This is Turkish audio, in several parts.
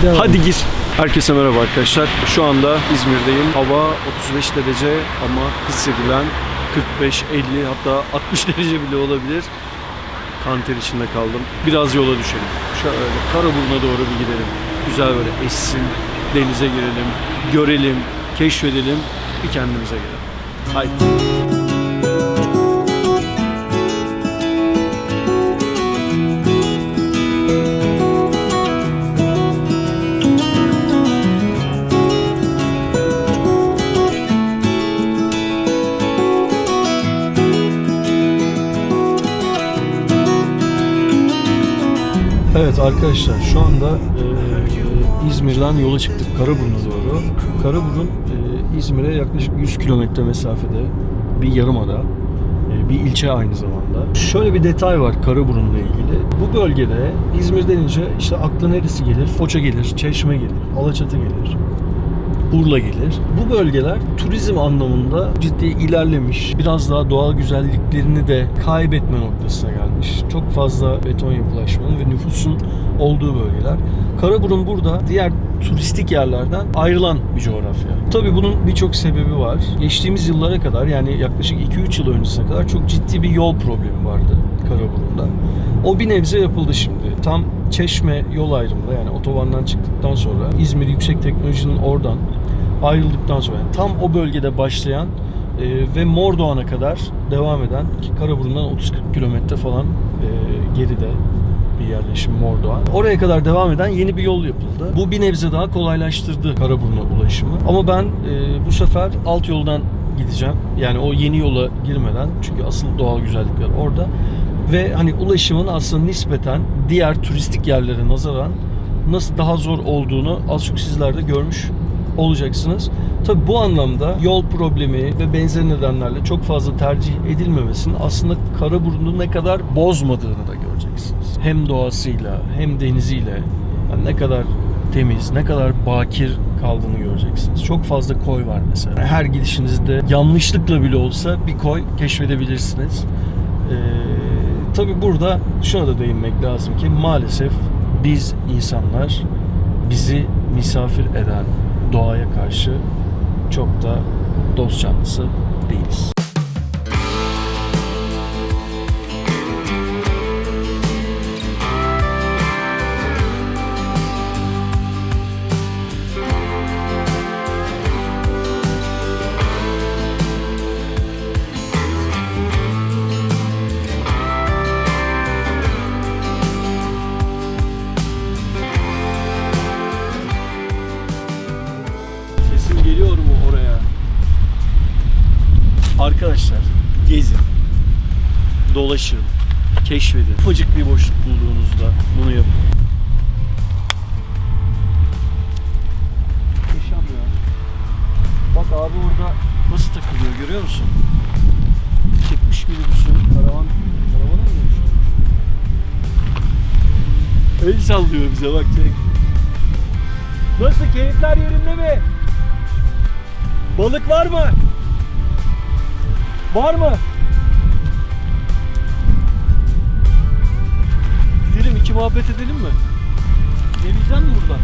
Gidelim. Hadi gir. Herkese merhaba arkadaşlar. Şu anda İzmir'deyim. Hava 35 derece ama hissedilen 45, 50 hatta 60 derece bile olabilir. Kanter içinde kaldım. Biraz yola düşelim. Şöyle Karaburun'a doğru bir gidelim. Güzel böyle essin, denize girelim, görelim, keşfedelim, bir kendimize gelelim. Haydi. Evet arkadaşlar şu anda e, İzmir'den yola çıktık Karaburun'a doğru. Karaburun e, İzmir'e yaklaşık 100 kilometre mesafede bir yarımada. e, bir ilçe aynı zamanda. Şöyle bir detay var Karaburun'la ilgili. Bu bölgede İzmir denince işte akla neresi gelir? Foça gelir, Çeşme gelir, Alaçatı gelir. Urla gelir. Bu bölgeler turizm anlamında ciddi ilerlemiş. Biraz daha doğal güzelliklerini de kaybetme noktasına gelmiş. Çok fazla beton yapılaşmanın ve nüfusun olduğu bölgeler. Karaburun burada diğer turistik yerlerden ayrılan bir coğrafya. Tabii bunun birçok sebebi var. Geçtiğimiz yıllara kadar yani yaklaşık 2-3 yıl öncesine kadar çok ciddi bir yol problemi vardı Karaburun'da. O bir nebze yapıldı şimdi. Tam Çeşme yol ayrımında yani otobandan çıktıktan sonra İzmir Yüksek Teknoloji'nin oradan ayrıldıktan sonra yani tam o bölgede başlayan e, ve Mordoğan'a kadar devam eden ki Karaburun'dan 30-40 kilometre falan e, geride bir yerleşim Mordoğan. Oraya kadar devam eden yeni bir yol yapıldı. Bu bir nebze daha kolaylaştırdı Karaburun'a ulaşımı. Ama ben e, bu sefer alt yoldan gideceğim. Yani o yeni yola girmeden çünkü asıl doğal güzellikler orada. Ve hani ulaşımın aslında nispeten diğer turistik yerlere nazaran nasıl daha zor olduğunu az çok sizler de görmüş olacaksınız. Tabi bu anlamda yol problemi ve benzer nedenlerle çok fazla tercih edilmemesinin aslında Karaburun'u ne kadar bozmadığını da göreceksiniz. Hem doğasıyla hem deniziyle yani ne kadar temiz, ne kadar bakir kaldığını göreceksiniz. Çok fazla koy var mesela. Her gidişinizde yanlışlıkla bile olsa bir koy keşfedebilirsiniz. Ee, tabi burada şuna da değinmek lazım ki maalesef biz insanlar bizi misafir eden doğaya karşı çok da dost canlısı değiliz. Keşfedin. Ufacık bir boşluk bulduğunuzda bunu yapın. Muhteşem ya. Bak abi orada nasıl takılıyor görüyor musun? Çekmiş minibüsü, karavan, karavana mı dönüştürmüş? El sallıyor bize bak çek. Nasıl keyifler yerinde mi? Balık var mı? Var mı? İki muhabbet edelim mi? Geleceğim mi buradan?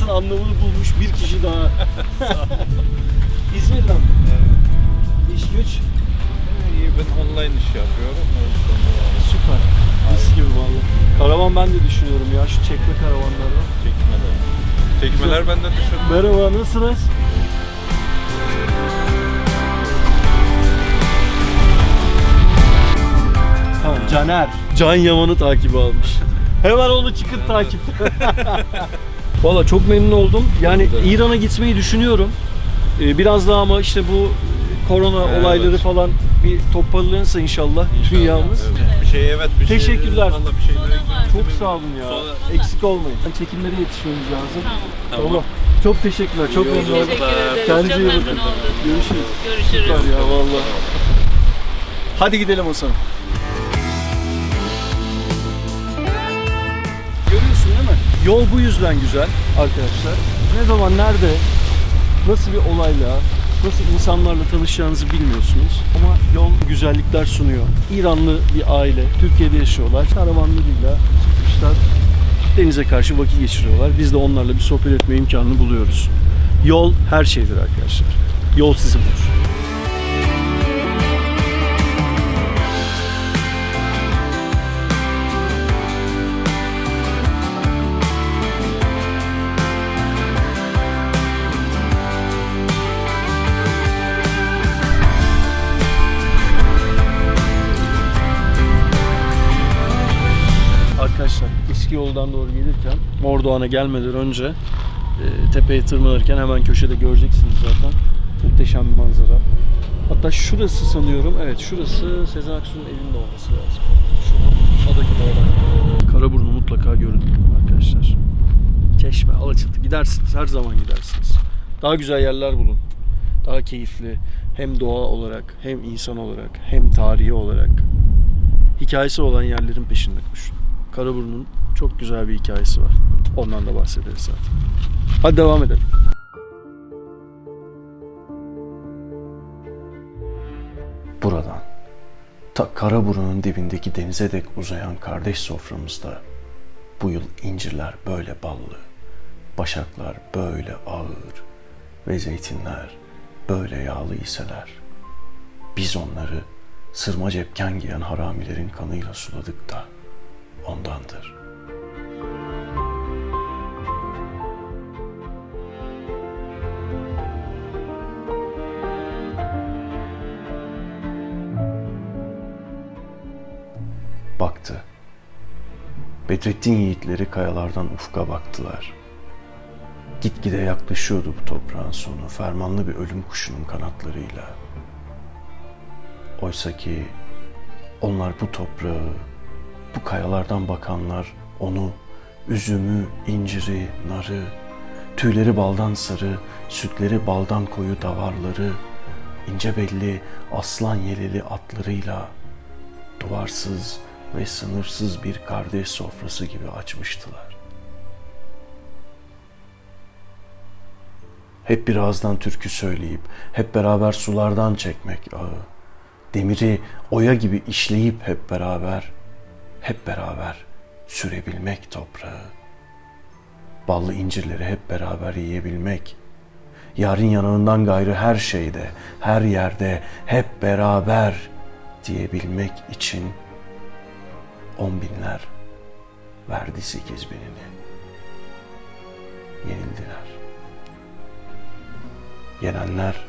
Sen çekme karavanlardan. Tekmeler. Tekmeler ben de düşündüm. Merhaba nasılsınız? Tamam Caner. Can Yaman'ı takibi almış. Hemen onu çıkıp takip. Valla çok memnun oldum. Yani İran'a gitmeyi düşünüyorum. Ee, biraz daha ama işte bu korona Evet. olayları falan bir toparlanırsa inşallah, İnşallah. dünyamız. Evet şey evet bir şey- Teşekkürler. Şey, bir şeyler Çok sağ olun ya. Sonra... Eksik olmayın. Çekimlere yetişmemiz lazım. Tamam. tamam. Çok teşekkürler. İyi çok memnun oldum. Kendinize iyi bakın. Görüşürüz. Görüşürüz. Süper ya valla. Hadi gidelim o zaman. Görüyorsun değil mi? Yol bu yüzden güzel arkadaşlar. Ne zaman, nerede, nasıl bir olayla, nasıl insanlarla tanışacağınızı bilmiyorsunuz. Ama yol güzellikler sunuyor. İranlı bir aile Türkiye'de yaşıyorlar. Karavanlarıyla çıkmışlar. Denize karşı vakit geçiriyorlar. Biz de onlarla bir sohbet etme imkanını buluyoruz. Yol her şeydir arkadaşlar. Yol sizi bulur. Yoldan doğru gelirken Mordoğan'a gelmeden önce e, tepeye tırmanırken hemen köşede göreceksiniz zaten. Muhteşem bir manzara. Hatta şurası sanıyorum, evet şurası Sezen Aksu'nun evinde olması lazım. Şu ada gibi olan. Karaburun'u mutlaka görün arkadaşlar. Çeşme, Alaçatı gidersiniz, her zaman gidersiniz. Daha güzel yerler bulun. Daha keyifli hem doğa olarak hem insan olarak hem tarihi olarak hikayesi olan yerlerin peşinde koşun. Karaburun'un çok güzel bir hikayesi var. Ondan da bahsederiz zaten. Hadi devam edelim. Buradan ta Karaburun'un dibindeki denize dek uzayan kardeş soframızda bu yıl incirler böyle ballı, başaklar böyle ağır ve zeytinler böyle yağlı iseler. Biz onları sırma cepken giyen haramilerin kanıyla suladık da ondandır. Baktı. Bedrettin yiğitleri kayalardan ufka baktılar. Gitgide yaklaşıyordu bu toprağın sonu fermanlı bir ölüm kuşunun kanatlarıyla. Oysa ki onlar bu toprağı, bu kayalardan bakanlar onu, üzümü, inciri, narı, tüyleri baldan sarı, sütleri baldan koyu davarları, ince belli aslan yeleli atlarıyla duvarsız ve sınırsız bir kardeş sofrası gibi açmıştılar. Hep bir ağızdan türkü söyleyip, hep beraber sulardan çekmek ağı. Demiri oya gibi işleyip hep beraber, hep beraber sürebilmek toprağı. Ballı incirleri hep beraber yiyebilmek. Yarın yanağından gayrı her şeyde, her yerde hep beraber diyebilmek için on binler verdi sekiz binini. Yenildiler. Yenenler,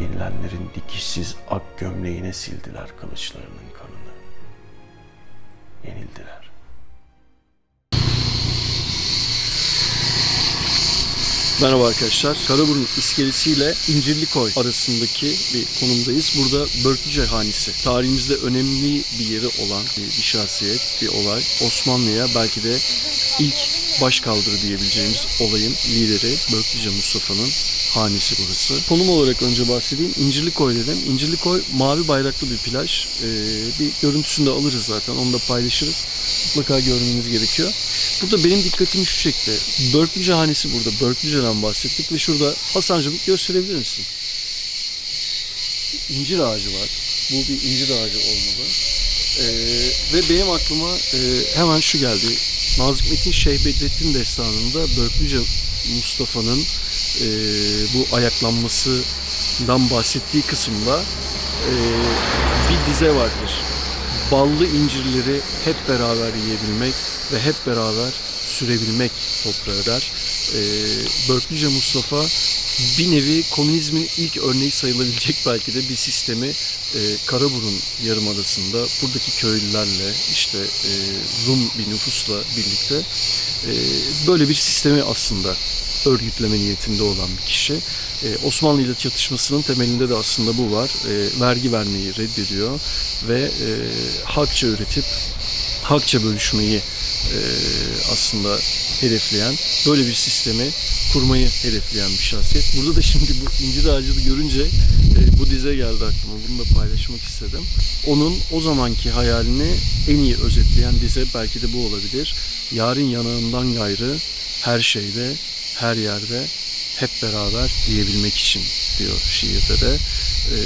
yenilenlerin dikişsiz ak gömleğine sildiler kılıçlarının kanını. Yenildiler. Merhaba arkadaşlar. Karaburun iskelesiyle İncirlikoy arasındaki bir konumdayız. Burada Börklüce Hanisi. Tarihimizde önemli bir yeri olan bir, bir şahsiyet, bir olay. Osmanlı'ya belki de ilk baş kaldırı diyebileceğimiz olayın lideri Börklüce Mustafa'nın hanesi burası. Konum olarak önce bahsedeyim. İncirlikoy dedim. İncirlikoy mavi bayraklı bir plaj. Ee, bir görüntüsünü de alırız zaten. Onu da paylaşırız. Mutlaka görmeniz gerekiyor. Burada benim dikkatimi şu çekti. Börklüce hanesi burada. Börklüce'den bahsettik ve şurada Hasancılık gösterebilir misin? İncir ağacı var. Bu bir incir ağacı olmalı. Ee, ve benim aklıma e, hemen şu geldi. Nazım Metin Şeyh Bedrettin destanında Börklüce Mustafa'nın e, bu ayaklanmasından bahsettiği kısımda e, bir dize vardır. Ballı incirleri hep beraber yiyebilmek ve hep beraber sürebilmek toprağı der. E, Börklüce Mustafa bir nevi komünizmin ilk örneği sayılabilecek belki de bir sistemi e, Karaburun Yarımadası'nda buradaki köylülerle işte e, Rum bir nüfusla birlikte e, böyle bir sistemi aslında örgütleme niyetinde olan bir kişi. Ee, Osmanlı ile çatışmasının temelinde de aslında bu var. Ee, vergi vermeyi reddediyor ve e, hakça üretip hakça bölüşmeyi e, aslında hedefleyen, böyle bir sistemi kurmayı hedefleyen bir şahsiyet. Burada da şimdi bu incir ağacını görünce e, bu dize geldi aklıma. Bunu da paylaşmak istedim. Onun o zamanki hayalini en iyi özetleyen dize belki de bu olabilir. Yarın yanağından gayrı her şeyde, her yerde hep beraber diyebilmek için diyor şiirde de. Ee,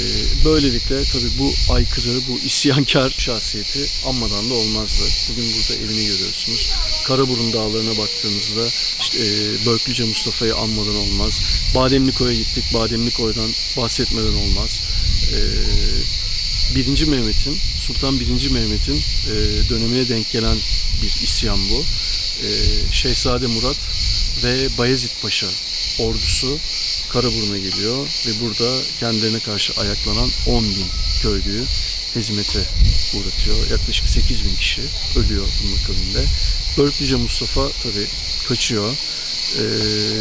böylelikle tabii bu aykırı, bu isyankar şahsiyeti anmadan da olmazdı. Bugün burada evini görüyorsunuz. Karaburun Dağları'na baktığınızda işte, e, Börklüce Mustafa'yı anmadan olmaz. Bademlikoy'a gittik, Bademlikoy'dan bahsetmeden olmaz. Ee, 1. Mehmet'in, Sultan 1. Mehmet'in e, dönemine denk gelen bir isyan bu. Ee, Şehzade Murat ve Bayezid Paşa ordusu Karaburun'a geliyor ve burada kendilerine karşı ayaklanan 10 bin köylüyü hizmete uğratıyor. Yaklaşık 8 bin kişi ölüyor bunun akabinde. Börklüce Mustafa tabi kaçıyor. Ee,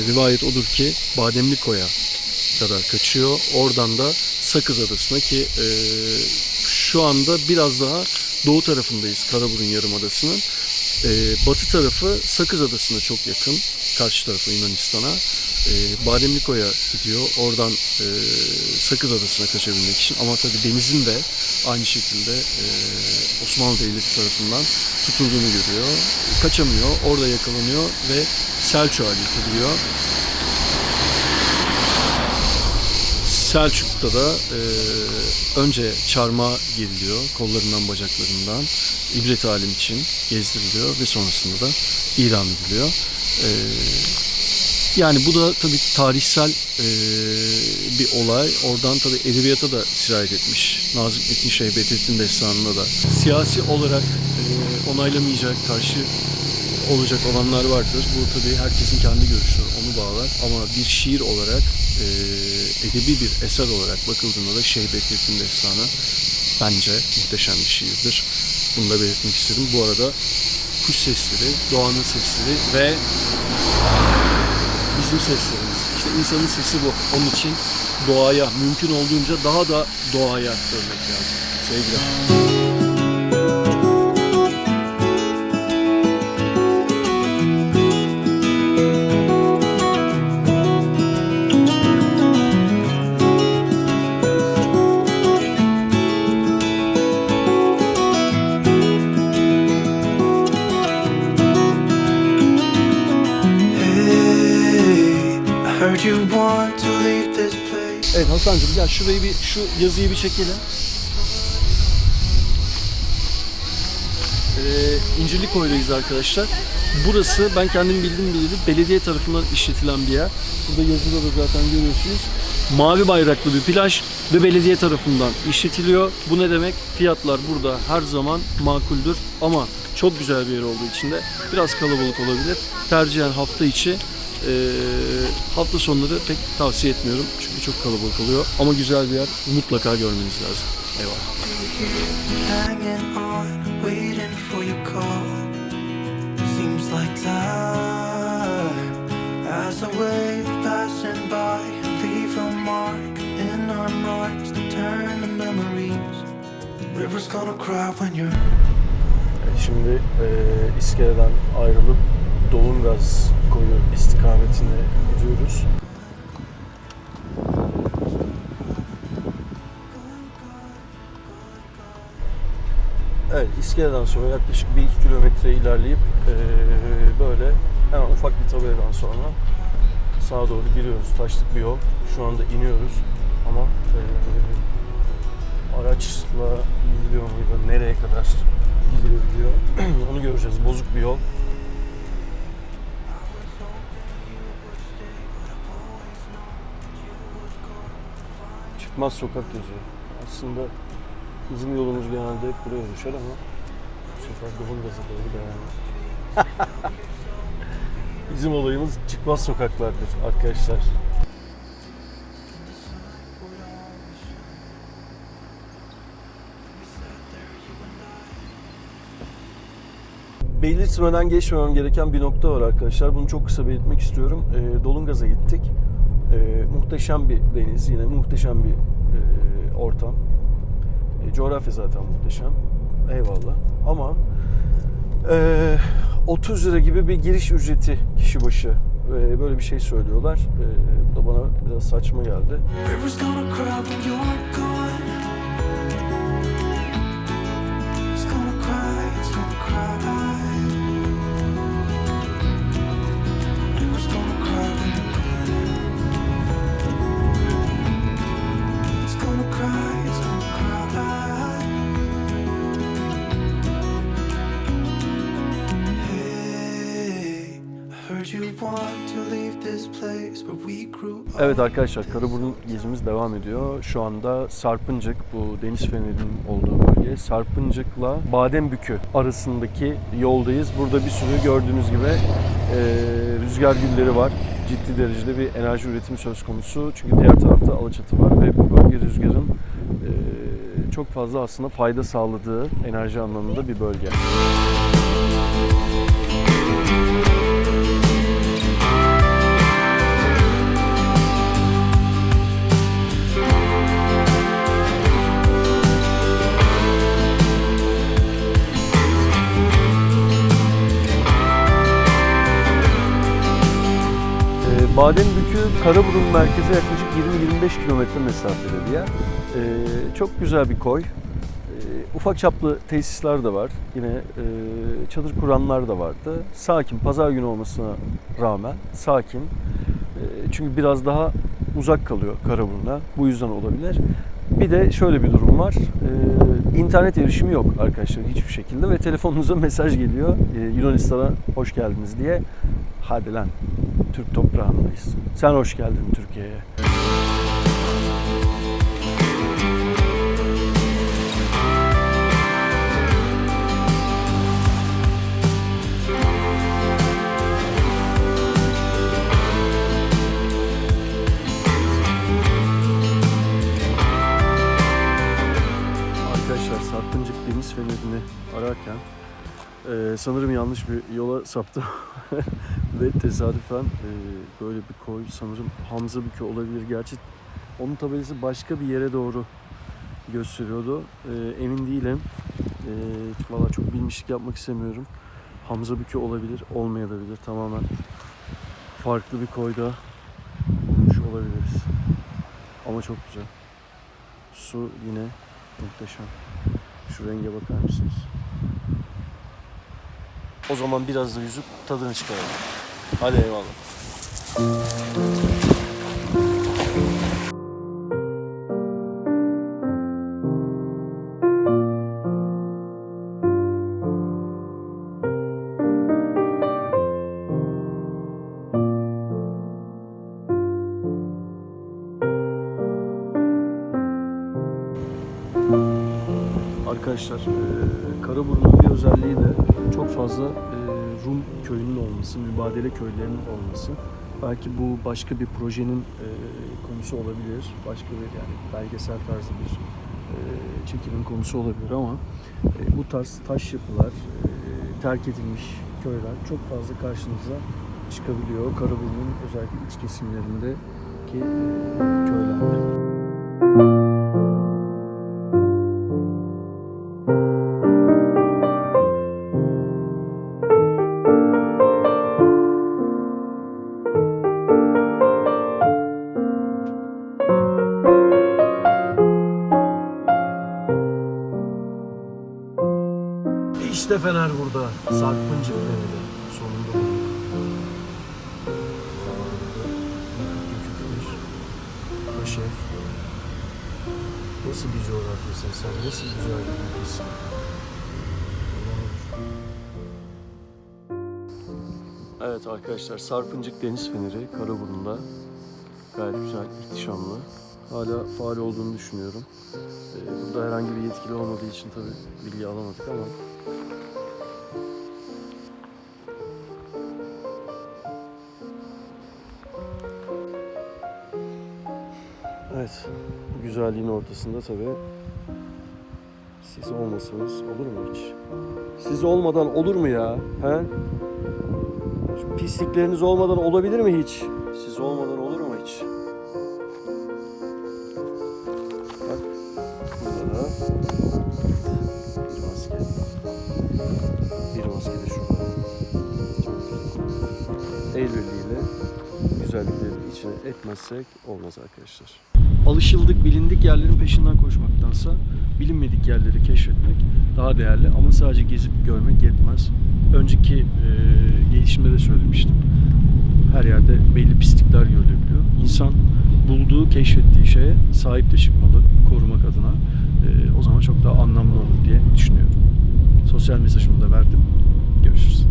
rivayet odur ki Bademliko'ya kadar kaçıyor. Oradan da Sakız Adası'na ki e, şu anda biraz daha doğu tarafındayız Karaburun Yarımadası'nın. E, batı tarafı Sakız Adası'na çok yakın. Karşı tarafı Yunanistan'a. E, Bademliko'ya gidiyor. Oradan e, Sakız Adası'na kaçabilmek için. Ama tabi denizin de aynı şekilde e, Osmanlı Devleti tarafından tutulduğunu görüyor. Kaçamıyor. Orada yakalanıyor ve Selçuk'a getiriliyor. Selçuk'ta da e, önce çarmıha geriliyor kollarından bacaklarından ibret alim için gezdiriliyor ve sonrasında da idam ediliyor. E, yani bu da tabii tarihsel e, bir olay. Oradan tabii edebiyata da sirayet etmiş. Nazım Metin Şeyh Bedrettin Destanı'nda da. Siyasi olarak e, onaylamayacak, karşı olacak olanlar vardır. Bu tabii herkesin kendi görüşleri onu bağlar. Ama bir şiir olarak, e, edebi bir eser olarak bakıldığında da Şeyh Bedrettin Destanı bence muhteşem bir şiirdir. Bunu da belirtmek istedim. Bu arada kuş sesleri, doğanın sesleri ve bizim seslerimiz. İşte insanın sesi bu. Onun için doğaya, mümkün olduğunca daha da doğaya dönmek lazım. Sevgiler. Hasan'cığım gel şurayı bir, şu yazıyı bir çekelim. Ee, İncirlikoy'dayız arkadaşlar. Burası ben kendim bildiğim bileli belediye tarafından işletilen bir yer. Burada yazıda da zaten görüyorsunuz. Mavi bayraklı bir plaj ve belediye tarafından işletiliyor. Bu ne demek? Fiyatlar burada her zaman makuldür ama çok güzel bir yer olduğu için de biraz kalabalık olabilir. Tercihen hafta içi ee, hafta sonları pek tavsiye etmiyorum çünkü çok kalabalık oluyor ama güzel bir yer mutlaka görmeniz lazım. Eyvallah. Hanging on, waiting for your call. Seems like time as a wave passing by, leave a mark in our marks to turn to memories. River's gonna cry when you're. Şimdi e, İskele'den ayrılıp Dolungaz koyu istikametine gidiyoruz. Evet, İskele'den sonra yaklaşık 1-2 kilometre ilerleyip e, böyle hemen ufak bir tabeladan sonra sağa doğru giriyoruz. Taşlık bir yol. Şu anda iniyoruz ama e, araçla gidiliyor muydu, nereye kadar gidilebiliyor onu göreceğiz. Bozuk bir yol. Çıkmaz sokak yazıyor. Aslında bizim yolumuz genelde hep buraya düşer ama bu sefer Dolungaz'a doğru ediyor. Bizim olayımız çıkmaz sokaklardır arkadaşlar. belirtmeden geçmemem gereken bir nokta var arkadaşlar. Bunu çok kısa belirtmek istiyorum. E, Dolungaz'a gittik. E, muhteşem bir deniz, yine muhteşem bir e, ortam. E, coğrafya zaten muhteşem. Eyvallah. Ama e, 30 lira gibi bir giriş ücreti kişi başı. Ee, böyle bir şey söylüyorlar. Ee, bu da bana biraz saçma geldi. Evet arkadaşlar Karaburun gezimiz devam ediyor. Şu anda Sarpıncık bu deniz fenerinin olduğu bölge. Sarpıncık'la Badembükü arasındaki yoldayız. Burada bir sürü gördüğünüz gibi e, rüzgar gülleri var. Ciddi derecede bir enerji üretimi söz konusu. Çünkü diğer tarafta Alaçatı var ve bu bölge rüzgarın e, çok fazla aslında fayda sağladığı enerji anlamında bir bölge. Ee, Badembükü Karaburun merkeze yaklaşık 20-25 kilometre mesafede bir yer. Ee, çok güzel bir koy. Ee, ufak çaplı tesisler de var. Yine e, çadır kuranlar da vardı. Sakin, pazar günü olmasına rağmen sakin. Ee, çünkü biraz daha uzak kalıyor Karaburun'a. Bu yüzden olabilir. Bir de şöyle bir durum var. Ee, internet erişimi yok arkadaşlar hiçbir şekilde ve telefonunuza mesaj geliyor. Ee, Yunanistan'a hoş geldiniz diye. Hadi lan Türk toprağındayız. Sen hoş geldin Türkiye'ye. Arkadaşlar Sarpıncık Deniz Feneri'ni ararken e, sanırım yanlış bir yola saptım ve tesadüfen e, böyle bir koy sanırım Hamza Bükü olabilir. Gerçi onun tabelası başka bir yere doğru gösteriyordu. E, emin değilim. E, Valla çok bilmişlik yapmak istemiyorum. Hamza Bükü olabilir, olmayabilir. Tamamen farklı bir koyda olmuş olabiliriz. Ama çok güzel. Su yine muhteşem. Şu renge bakar mısınız? O zaman biraz da yüzüp tadını çıkaralım. Hadi eyvallah. Mübadele köylerinin olması. Belki bu başka bir projenin e, konusu olabilir. Başka bir yani belgesel tarzı bir e, çekimin konusu olabilir ama e, bu tarz taş yapılar, e, terk edilmiş köyler çok fazla karşınıza çıkabiliyor. Karaburun'un özellikle iç kesimlerindeki e, köylerde. İşte Fener burada. Sarpıncık Feneri. Sonunda. Dökülmüş. Paşa. Nasıl bir coğrafyasın sen? Nasıl güzel bir ülkesin? Evet arkadaşlar Sarpıncık Deniz Feneri Karaburun'da gayet güzel, ihtişamlı. Hala faal olduğunu düşünüyorum. Ee, burada herhangi bir yetkili olmadığı için tabii bilgi alamadık ama Evet. Bu güzelliğin ortasında tabii siz olmasanız olur mu hiç? Siz olmadan olur mu ya? He? Şu pislikleriniz olmadan olabilir mi hiç? Siz olmadan olur mu hiç? Bak burada da bir maske. Bir maske de şurada. El birliğiyle güzellikleri içine etmezsek olmaz arkadaşlar. Alışıldık, bilindik yerlerin peşinden koşmaktansa bilinmedik yerleri keşfetmek daha değerli ama sadece gezip görmek yetmez. Önceki e, gelişimde de söylemiştim. Her yerde belli pislikler görülebiliyor. İnsan bulduğu, keşfettiği şeye sahip de çıkmalı korumak adına. E, o zaman çok daha anlamlı olur diye düşünüyorum. Sosyal mesajımı da verdim. Görüşürüz.